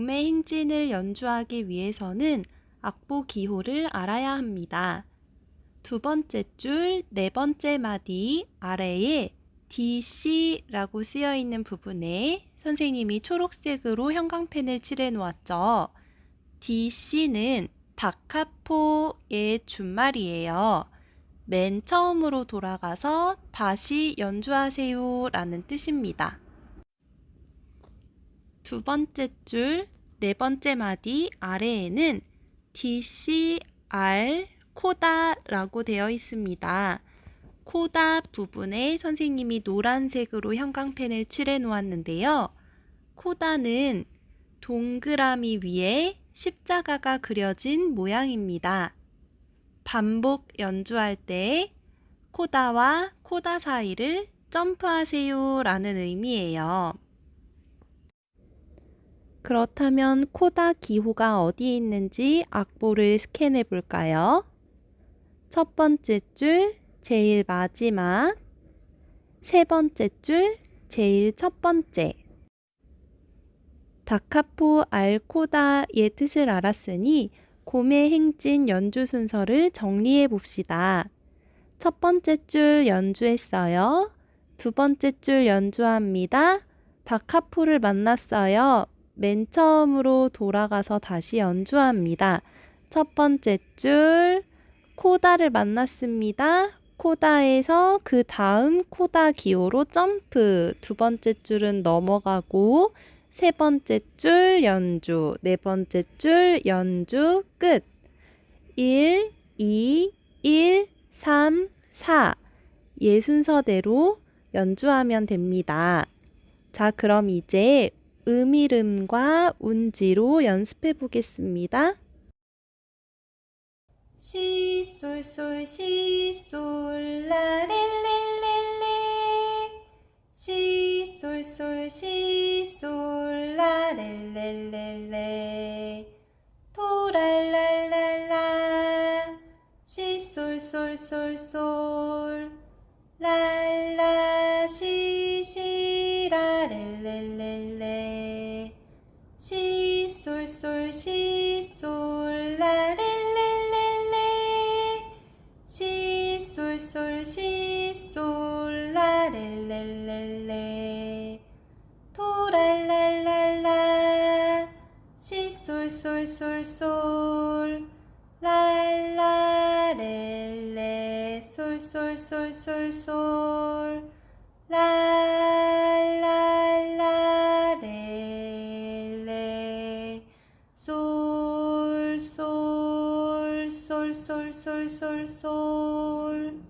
봄의 행진을 연주하기 위해서는 악보 기호를 알아야 합니다. 두 번째 줄, 네 번째 마디 아래에 DC라고 쓰여 있는 부분에 선생님이 초록색으로 형광펜을 칠해 놓았죠. DC는 다카포의 준말이에요. 맨 처음으로 돌아가서 다시 연주하세요 라는 뜻입니다. 두 번째 줄, 네 번째 마디 아래에는 DCR 코다라고 되어 있습니다. 코다 부분에 선생님이 노란색으로 형광펜을 칠해 놓았는데요. 코다는 동그라미 위에 십자가가 그려진 모양입니다. 반복 연주할 때 코다와 코다 사이를 점프하세요 라는 의미예요. 그렇다면 코다 기호가 어디에 있는지 악보를 스캔해 볼까요? 첫 번째 줄, 제일 마지막, 세 번째 줄, 제일 첫 번째. 다카포 알코다의 뜻을 알았으니 곰의 행진 연주 순서를 정리해 봅시다. 첫 번째 줄 연주했어요. 두 번째 줄 연주합니다. 다카포를 만났어요. 맨 처음으로 돌아가서 다시 연주합니다. 첫 번째 줄 코다를 만났습니다. 코다에서 그 다음 코다 기호로 점프. 두 번째 줄은 넘어가고 세 번째 줄 연주, 네 번째 줄 연주 끝. 1, 2, 1, 3, 4. 예 순서대로 연주하면 됩니다. 자, 그럼 이제 음이름과 운지로 연습해 보겠습니다. 시솔솔 시솔 라렐렐렐레. 시솔솔 시솔 라렐렐렐레. 도랄랄랄라. 시솔솔솔솔 랄라 시 솔솔 시 솔 라렐렐렐레 도랄랄 랄 라 시 솔 솔 솔 솔 랄라렐레 솔 솔 솔 솔 솔 랄 랄라렐레 솔 솔 솔 솔 솔 솔 솔